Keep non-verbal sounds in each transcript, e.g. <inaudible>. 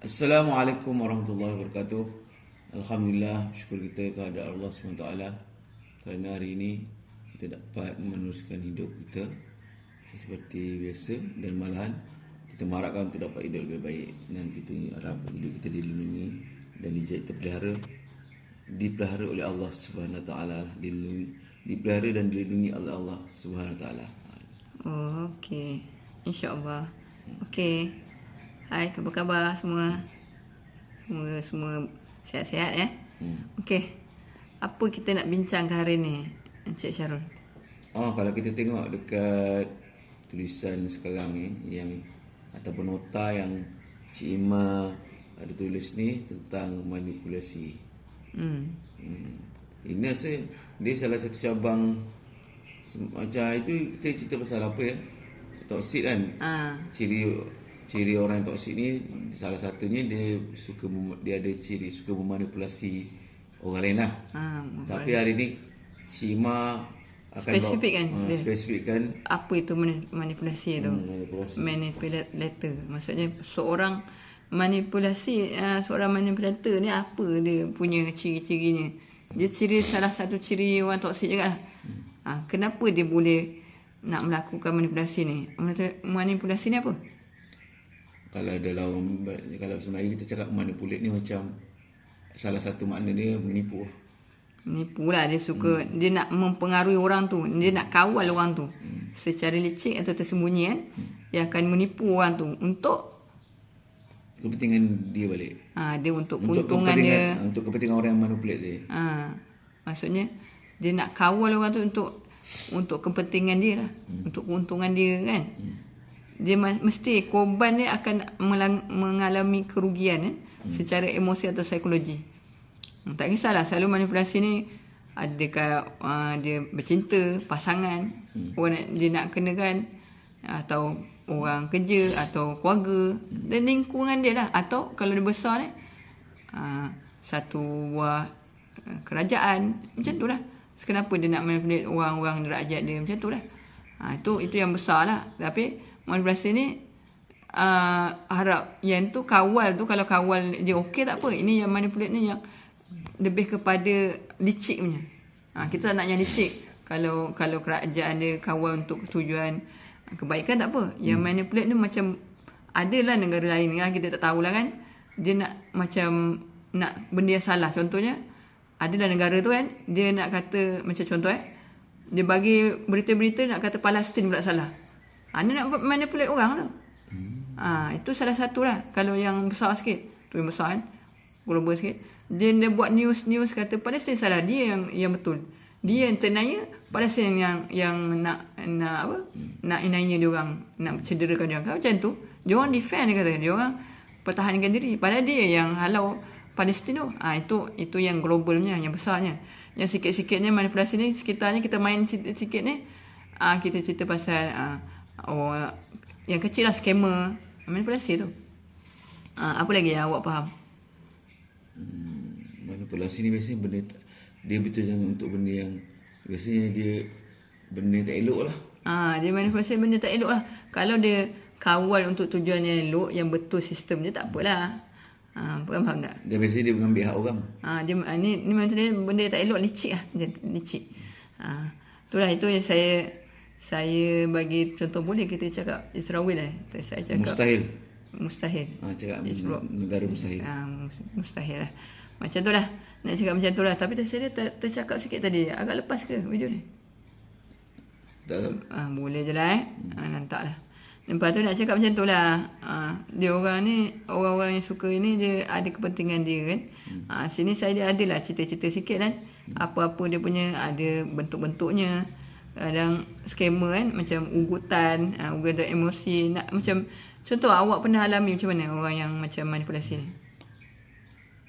Assalamualaikum warahmatullahi wabarakatuh. Alhamdulillah, syukur kita kepada Allah SWT kerana hari ini kita dapat meneruskan hidup kita seperti biasa dan malahan kita mengharapkan untuk dapat hidup lebih baik dan kita harap hidup kita dilindungi dan dijadikan terpelihara dipelihara oleh Allah Subhanahu Taala dilindungi dipelihara dan dilindungi oleh Allah Subhanahu Taala. Oh, okey. InsyaAllah. Hai, apa khabar semua? Semoga semua sihat-sihat ya. Hmm. Okey. Apa kita nak bincangkan hari ni, Encik Syarul? Oh, kalau kita tengok dekat tulisan sekarang ni yang ataupun nota yang Cik Ima ada tulis ni tentang manipulasi. Hmm. hmm. Ini rasa dia salah satu cabang macam itu kita cerita pasal apa ya? Toksik kan? Ha. Ciri ciri orang yang toksik ni salah satunya dia suka dia ada ciri suka memanipulasi orang lain lah. Ha, Tapi hari ni Cima akan spesifikkan uh, spesifikkan apa itu manipulasi tu. Hmm, manipulasi. Manipulator. Maksudnya seorang manipulasi uh, seorang manipulator ni apa dia punya ciri-cirinya. Dia ciri salah satu ciri orang toksik juga lah. Hmm. Ha, kenapa dia boleh nak melakukan manipulasi ni? Manipulasi ni apa? Kalau dalam kalau sebenarnya kita cakap manipulate ni macam salah satu makna dia menipu. Menipu lah dia suka hmm. dia nak mempengaruhi orang tu dia nak kawal orang tu. Hmm. secara licik atau tersembunyi kan hmm. dia akan menipu orang tu untuk kepentingan dia balik. Ha, dia untuk, untuk keuntungan dia. untuk kepentingan orang yang manipulate dia. Ha, maksudnya dia nak kawal orang tu untuk untuk kepentingan dia lah. Hmm. untuk keuntungan dia kan. Hmm dia mesti korban dia akan mengalami kerugian eh, hmm. secara emosi atau psikologi. Hmm, tak kisahlah selalu manipulasi ni adakah uh, dia bercinta, pasangan, hmm. orang dia nak kenakan atau orang kerja atau keluarga hmm. dan lingkungan dia lah atau kalau dia besar ni uh, satu buah uh, kerajaan macam tu lah. Kenapa dia nak manipulate orang-orang derajat dia macam tu lah. Ha, itu itu yang besar lah. Tapi manipulasi ni uh, harap yang tu kawal tu kalau kawal dia okey tak apa ini yang manipulate ni yang lebih kepada licik punya. Ha, kita tak nak yang licik. Kalau kalau kerajaan dia kawal untuk tujuan kebaikan tak apa. Yang hmm. manipulate ni macam adalah negara lain kan kita tak tahulah kan. Dia nak macam nak benda yang salah. Contohnya adalah negara tu kan dia nak kata macam contoh eh dia bagi berita-berita nak kata Palestin pula salah Ha, dia nak manipulate orang tu. Hmm. Ha, itu salah satu lah. Kalau yang besar sikit. Tu yang besar kan. Global sikit. Dia, dia buat news-news kata Palestin salah. Dia yang yang betul. Dia yang ternaya. Palestin yang yang nak nak apa? Hmm. Nak inainya dia orang. Nak cederakan dia orang. Kan macam tu. Dia orang defend dia kata. Dia orang pertahankan diri. Padahal dia yang halau Palestin tu. Ha, itu itu yang globalnya. Yang besarnya. Yang sikit-sikitnya manipulasi ni. Sekitarnya kita main sikit-sikit ni. Ha, kita cerita pasal... Ha, Oh, yang kecil lah scammer. Manipulasi tu. Ha, apa lagi yang awak faham? Hmm, manipulasi ni biasanya benda dia betul jangan untuk benda yang biasanya dia benda tak elok lah. Ah, ha, dia manipulasi benda tak elok lah. Kalau dia kawal untuk tujuan yang elok, yang betul sistem dia tak apalah. Ha, faham, faham tak? Dia biasanya dia mengambil hak orang. Ah, ha, dia ni ni macam ni benda tak elok licik lah. Dia licik. Ha, itulah itu yang saya saya bagi contoh boleh kita cakap Israel eh. Saya cakap mustahil. Mustahil. Ha, cakap Israel. negara mustahil. Ha, mustahil lah. Macam tu lah. Nak cakap macam tu lah. Tapi saya ter, tercakap sikit tadi. Agak lepas ke video ni? Tak tahu. Ha, boleh je lah eh. Ha, nantak lah. Lepas tu nak cakap macam tu lah. Ha, dia orang ni, orang-orang yang suka ni dia ada kepentingan dia kan. Ha, sini saya dia ada lah cerita-cerita sikit kan. Apa-apa dia punya ada bentuk-bentuknya kadang scammer kan macam ugutan uh, ugutan emosi nak macam contoh awak pernah alami macam mana orang yang macam manipulasi ni?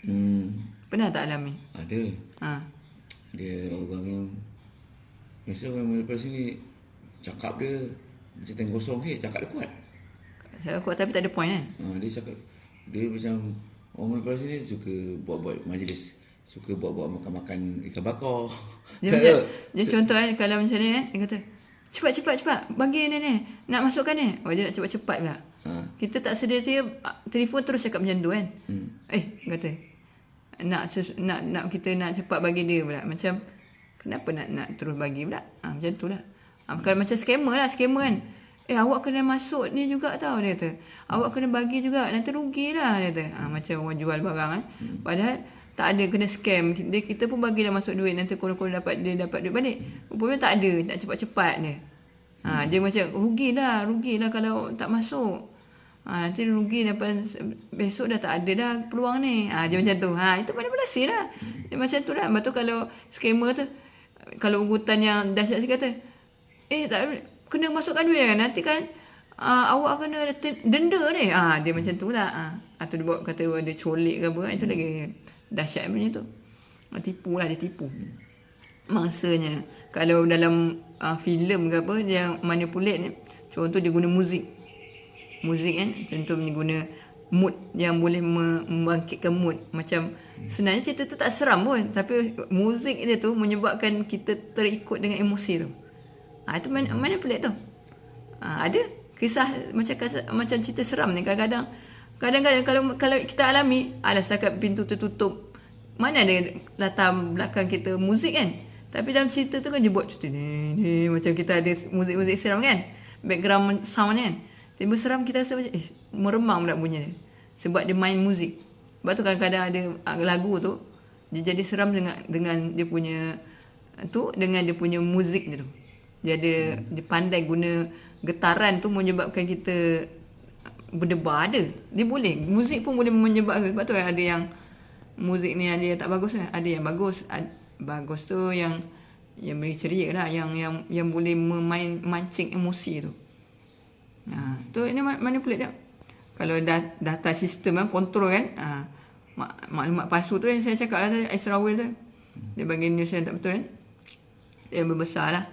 Hmm. pernah tak alami? Ada. Ha. dia orang yang biasa orang manipulasi ni cakap dia macam tengok kosong sih cakap dia kuat. Cakap kuat tapi tak ada point kan? Ha, dia cakap dia macam orang manipulasi ni suka buat-buat majlis suka buat-buat makan-makan ikan bakar. Dia, macam, <laughs> dia contoh kan, kalau macam ni kan, dia kata, cepat, cepat, cepat, bagi ni ni, nak masukkan ni. Oh, dia nak cepat-cepat pula. Ha. Kita tak sedia-sedia ah, telefon terus cakap macam tu kan. Hmm. Eh, kata nak nak nak kita nak cepat bagi dia pula. Macam kenapa nak nak terus bagi pula? Ha, macam tu lah. Ha, kalau macam scammer lah, scammer kan. Eh awak kena masuk ni juga tau dia kata. Awak kena bagi juga nanti rugi lah dia kata. Ha, macam orang jual barang kan. Padahal tak ada kena scam. Dia, kita pun bagi dah masuk duit nanti korang-korang dapat dia dapat duit balik. Rupanya tak ada, nak cepat-cepat dia. Ha, dia macam rugilah, rugilah kalau tak masuk. Ha, nanti rugi dapat besok dah tak ada dah peluang ni. Ha, dia macam tu. Ha, itu manipulasi lah. Dia macam tu lah. Lepas tu kalau scammer tu, kalau ugutan yang dahsyat sikit kata, eh tak kena masukkan duit kan. Nanti kan uh, awak kena denda ni. Ha, dia macam tu lah. Ha. Atau dia buat kata dia colik ke apa. kan. Itu lagi dahsyat punya tu. Ha, tipu lah, dia tipu. Maksanya, kalau dalam uh, filem ke apa, dia manipulate ni, contoh dia guna muzik. Muzik kan? Contoh ni guna mood yang boleh me- membangkitkan mood. Macam sebenarnya cerita tu tak seram pun. Tapi muzik dia tu menyebabkan kita terikut dengan emosi tu. Ha, itu mana pelik tu. Ha, ada kisah macam kisah, macam cerita seram ni kadang-kadang kadang-kadang kalau kalau kita alami alas setakat pintu tertutup mana ada latar belakang kita muzik kan tapi dalam cerita tu kan dia buat cerita ni, ni macam kita ada muzik-muzik seram kan background sound kan Tiba seram kita rasa macam eh meremang pula bunyi dia. Sebab dia main muzik. Sebab tu kadang-kadang ada ah, lagu tu dia jadi seram dengan dengan dia punya tu dengan dia punya muzik dia tu. Dia ada dia pandai guna getaran tu menyebabkan kita berdebar ada. Dia boleh. Muzik pun boleh menyebabkan sebab tu ada yang muzik ni ada yang tak bagus kan. Ada yang bagus. Ad, bagus tu yang yang beri ceria lah yang yang yang boleh memain mancing emosi tu. Ha, tu ini ma- manipulate dia. Kalau da- data sistem kan kontrol kan. Ha, mak- maklumat palsu tu yang saya cakap lah tadi Israel tu. Dia bagi news yang tak betul kan. Dia berbesar lah.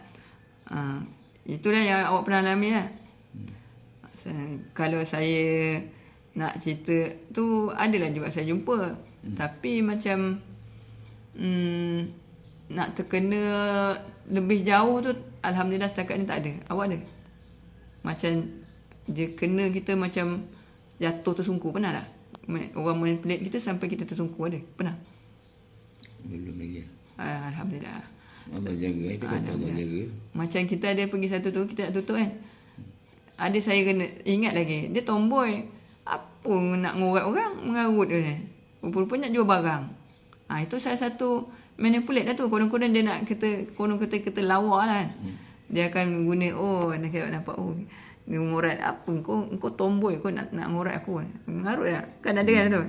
Ha, itulah yang awak pernah alami lah. Saya- Kalau saya nak cerita tu adalah juga saya jumpa. Hmm. Tapi macam hmm, nak terkena lebih jauh tu alhamdulillah setakat ni tak ada. Awak ada? Macam dia kena kita macam jatuh tersungkur pernah tak? Orang manipulate kita sampai kita tersungkur ada? Pernah? Belum lagi. Ah, Alhamdulillah. Allah jaga. Itu kata Allah jaga. Macam kita ada pergi satu tu kita nak tutup kan. Ada saya kena ingat lagi. Dia tomboy. Apa nak ngorat orang mengarut dia. kan? Rupa-rupanya nak jual barang. Ha, itu salah satu manipulate lah tu. Konon-konon dia nak kita konon kita kita lawa lah kan. Dia akan guna oh nak kira nampak oh ni ngorat apa kau kau tomboy kau nak nak ngorat aku mengarut lah kan ada kan tu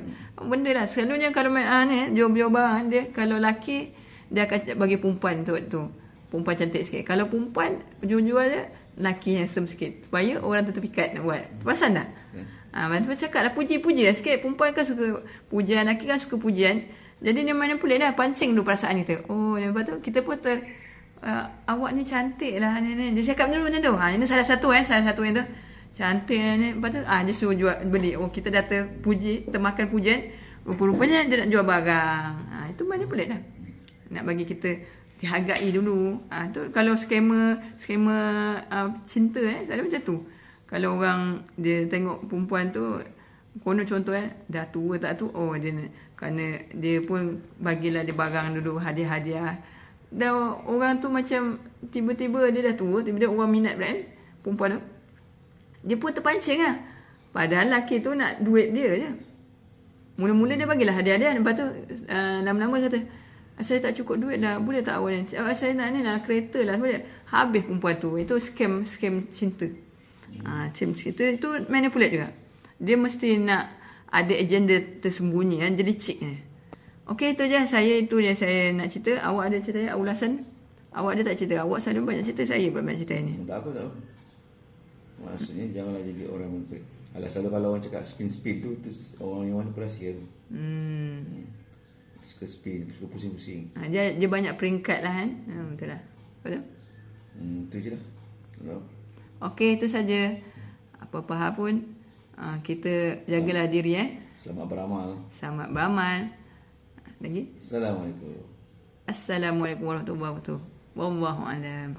benda lah selalunya kalau main ah, ni jual-jual barang dia kalau laki dia akan bagi perempuan tu tu perempuan cantik sikit kalau perempuan jual-jual je laki yang sem sikit supaya orang tu terpikat nak buat perasan tak Ha, macam cakap lah puji-puji lah sikit. Perempuan kan suka pujian, lelaki kan suka pujian. Jadi dia mana boleh dah pancing dulu perasaan kita. Oh, lepas tu kita pun ter... Uh, awak ni cantik lah ni, ni. Dia cakap dulu macam tu. Ha, ini salah satu eh, salah satu yang tu. Cantik lah ni. Lepas tu, ah, dia suruh jual, beli. Oh, kita dah terpuji, termakan pujian. Rupa-rupanya dia nak jual barang. Ha, itu mana boleh dah. Nak bagi kita dihargai dulu. Ha, tu kalau skema skema uh, cinta eh, selalu macam tu. Kalau orang dia tengok perempuan tu konon contoh eh dah tua tak tu oh dia kerana dia pun bagilah dia barang dulu hadiah-hadiah. Dan orang tu macam tiba-tiba dia dah tua, tiba-tiba orang minat kan perempuan tu. Dia pun terpancing lah. Padahal lelaki tu nak duit dia je. Mula-mula dia bagilah hadiah-hadiah. Lepas tu uh, lama-lama kata, saya tak cukup duit lah. Boleh tak awak ni? Oh, saya nak ni lah kereta lah. Boleh. Habis perempuan tu. Itu scam scam cinta. Ah, scam cinta itu manipulate juga. Dia mesti nak ada agenda tersembunyi kan. Jadi cheat ni. Okey itu je. Saya itu je saya nak cerita. Awak ada cerita ya? Ulasan? Awak ada tak cerita? Awak selalu banyak cerita. Saya pun banyak cerita ni. Tak apa tak apa. Maksudnya janganlah jadi orang manipulate. Alah selalu kalau orang cakap spin-spin tu, tu orang yang manipulasi tu. Hmm. Suka spin, suka pusing-pusing. Ha, dia, dia banyak peringkat lah kan. Ha, betul lah. Betul? Hmm, tu je lah. Kalau Okey, itu saja. Apa-apa hal pun, ha, kita jagalah diri eh. selamat beramal. Selamat beramal. Lagi? Assalamualaikum. Assalamualaikum warahmatullahi wabarakatuh. Wallahu a'lam.